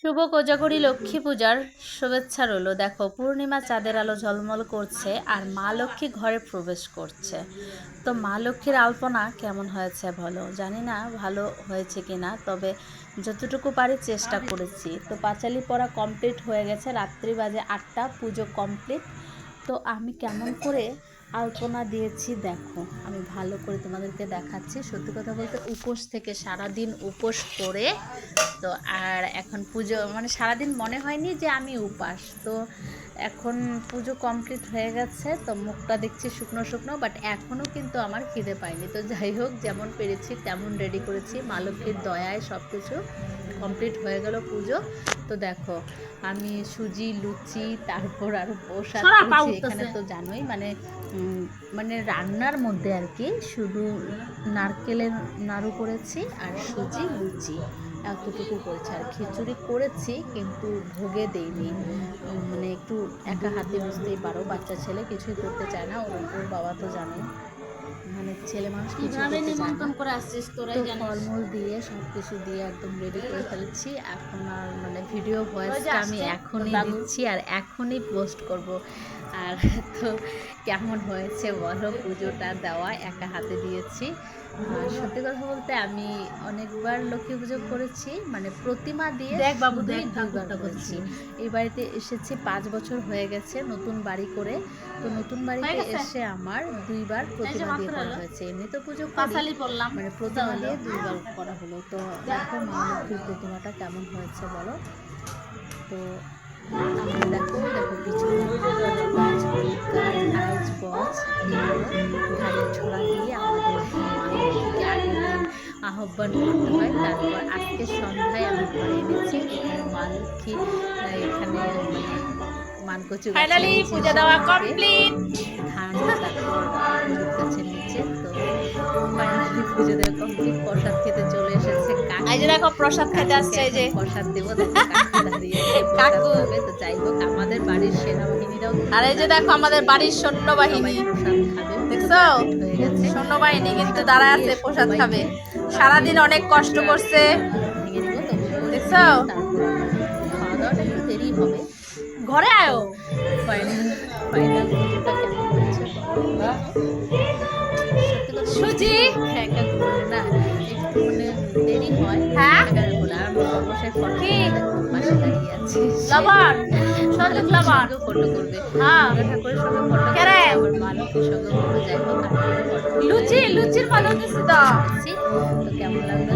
শুভ কোজাগরী লক্ষ্মী পূজার শুভেচ্ছা রইল। দেখো, পূর্ণিমা চাঁদের আলো ঝলমল করছে আর মা লক্ষ্মী ঘরে প্রবেশ করছে। তো মা লক্ষ্মীর আলপনা কেমন হয়েছে বলো? জানি না ভালো হয়েছে কি না তবে যতটুকু পারি চেষ্টা করেছি। তো পাঁচালি পড়া কমপ্লিট হয়ে গেছে, রাত্রি বাজে আটটা, পুজো কমপ্লিট তো আমি কেমন করে আলপনা দিয়েছি, দেখো। আমি ভালো করে তোমাদেরকে দেখাচ্ছি। সত্যি কথা বলতে উপোস থেকে সারাদিন উপোস করে, তো আর এখন পুজো মানে সারাদিন মনে হয়নি যে আমি উপাস। তো এখন পুজো কমপ্লিট হয়ে গেছে তো মুখটা দেখছি শুকনো শুকনো বাট এখনও কিন্তু আমার খিদে পায়নি। তো যাই হোক যেমন পেরেছি তেমন রেডি করেছি। মা লক্ষ্মীর দয়ায় সব কিছু কমপ্লিট হয়ে গেল পুজো। তো দেখো আমি সুজি লুচি তারপর আর প্রসাদ ছড়া এখানে তো জানোই মানে মানে রান্নার মধ্যে আর কি শুধু নারকেলের নাড়ু করেছি আর সুজি লুচি। এতটুকু করেছি আর খিচুড়ি করেছি কিন্তু ভোগে দেইনি। মানে একটু একা হাতে বুঝতেই পারো বাচ্চা ছেলে কিছুই করতে চায় না ওর ওর বাবা তো জানে। মানে ছেলে মানুষ কীভাবে নিমন্ত্রণ করে আসছিস তোরাই জানিস। ফলমূল দিয়ে সব কিছু দিয়ে একদম রেডি করে ফেলেছি। এখন আর মানে ভিডিও ভয়েসটা আমি এখনই দিচ্ছি আর এখনই পোস্ট করব। আর তো কেমন হয়েছে বলো পুজোটা দেওয়া একা হাতে দিয়েছি। আর সত্যি কথা বলতে আমি অনেকবার লক্ষ্মী পুজো করেছি মানে প্রতিমা দিয়ে দেখ বাবু, দেখ ঠাকুরটা করেছি। এই বাড়িতে এসেছি পাঁচ বছর হয়ে গেছে নতুন বাড়ি করে। তো নতুন বাড়িতে এসে আমার দুইবার প্রতিমা দিয়ে করা হয়েছে। এমনি তো পুজো মানে প্রতিমা দিয়ে দুইবার করা হলো। তো দেখো মা লক্ষ্মীর প্রতিমাটা কেমন হয়েছে বলো? তো আহ্বান করতে হয় তারপর আজকে সন্ধ্যায় আমি ঘরে এনেছি মা লক্ষ্মী এখানে মানে মানকচু ফাইনালি পূজা দেওয়া কমপ্লিট ধান তারপর গাছের নিচে তো ফাইনালি পুজো দেওয়া কমপ্লিট প্রসাদ খেতে চলে এসেছে এই যে দেখো প্রসাদ খেতে আসছে এই যে। প্রসাদ দেবো কাকু। তো যাই হোক আমাদের বাড়ির সেনাবাহিনীরাও আর এই যে দেখো আমাদের বাড়ির সৈন্যবাহিনী। প্রসাদ খাবে। দেখছ? সৈন্যবাহিনী কিন্তু দাঁড়ায় আছে প্রসাদ খাবে সারাদিন অনেক কষ্ট করছে দেখছ? ঘরে আয়ো সুজি হয় হ্যাঁ? লবণ সন্দুক লবণ ফটো করবে হ্যাঁ। ঠাকুরের সঙ্গে ফটো কে রে? আবার মা লক্ষ্মীর সঙ্গে ফটো যাই হোক লুচি লুচির পালন দিছি তো তো কেমন লাগল